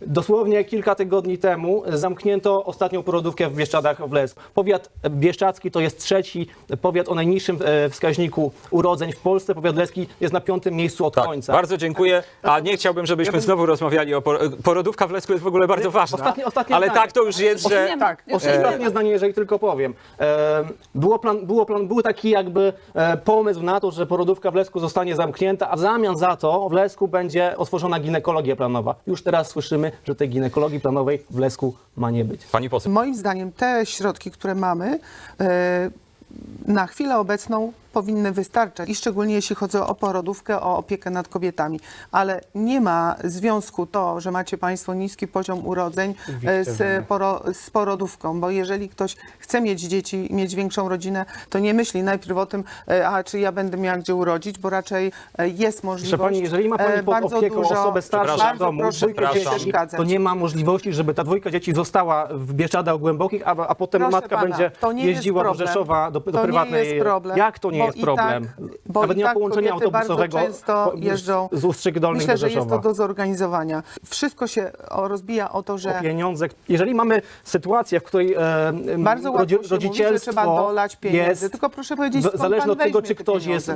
Dosłownie kilka tygodni temu zamknięto ostatnią porodówkę w Bieszczadach w Lesku. Powiat bieszczadzki to jest trzeci powiat o najniższym e, wskaźniku urodzeń w Polsce. Powiat leski jest na piątym miejscu od Tak, końca. bardzo dziękuję. A nie chciałbym, żebyśmy znowu rozmawiali o por porodówka w Lesku jest w ogóle bardzo ważna. Ostatnie- ostatnie ale zdanie. tak to już jest, że Tak, ostatnie zdanie, jeżeli tylko powiem. E, Było plan, było plan, był taki jakby e, pomysł na to, że porodówka w Lesku zostanie zamknięta, a w zamian za to w Lesku będzie otworzona ginekologia planowa. Już teraz słyszymy, że tej ginekologii planowej w Lesku ma nie być. pani poseł. Moim zdaniem te środki, które mamy, e, na chwilę obecną powinny wystarczać i szczególnie jeśli chodzi o porodówkę, o opiekę nad kobietami. Ale nie ma związku to, że macie Państwo niski poziom urodzeń e, z, poro, z porodówką, bo jeżeli ktoś chce mieć dzieci, mieć większą rodzinę, to nie myśli najpierw o tym, e, a czy ja będę miała gdzie urodzić, bo raczej e, jest możliwość. Pani, jeżeli ma pani pod opieką dużo- osobę starszą w domu, dzieci, przeszkadzać. to nie ma możliwości, żeby ta dwójka dzieci została w Bieszczadach głębokich, a, a potem Proszę matka pana, będzie jeździła do. Rzeszowa, do, do prywatnej... jest problem, Jak to nie jest problem? tak- bo Nawet nie ma tak połączenia autobusowego często jeżdżą. z, z Ustrzyk Dolnych Myślę, do że jest to do zorganizowania. Wszystko się rozbija o to, że o pieniądze. Jeżeli mamy sytuację, w której e, bardzo rodzi- się mówi, że rodzicielstwo trzeba dolać pieniędzy. jest Tylko proszę powiedzieć, w- zależne od tego, czy ktoś jest e,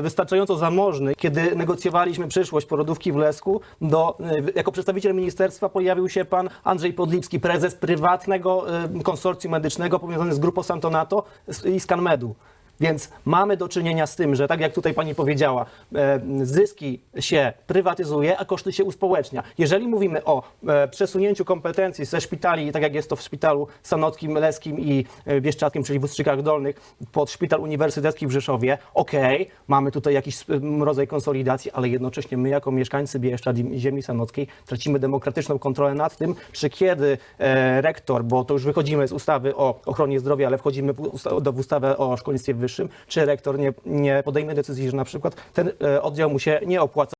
wystarczająco zamożny. Kiedy negocjowaliśmy przyszłość porodówki w Lesku, do, e, jako przedstawiciel ministerstwa pojawił się pan Andrzej Podlicki, prezes prywatnego e, konsorcjum medycznego powiązany z grupą Santonato z- i Scanmedu. Więc mamy do czynienia z tym, że tak jak tutaj pani powiedziała, e, zyski się prywatyzuje, a koszty się uspołecznia. Jeżeli mówimy o e, przesunięciu kompetencji ze szpitali, tak jak jest to w szpitalu sanockim, leskim i e, bieszczadzkim, czyli w Ustrzykach Dolnych, pod szpital uniwersytecki w Rzeszowie, okej, mamy tutaj jakiś rodzaj konsolidacji, ale jednocześnie my jako mieszkańcy Bieszczad i ziemi sanockiej tracimy demokratyczną kontrolę nad tym, czy kiedy rektor, bo to już wychodzimy z ustawy o ochronie zdrowia, ale wchodzimy do- w ustawę o szkolnictwie wyższym, czy rektor nie, nie podejmie decyzji, że na przykład ten e, oddział mu się nie opłaca,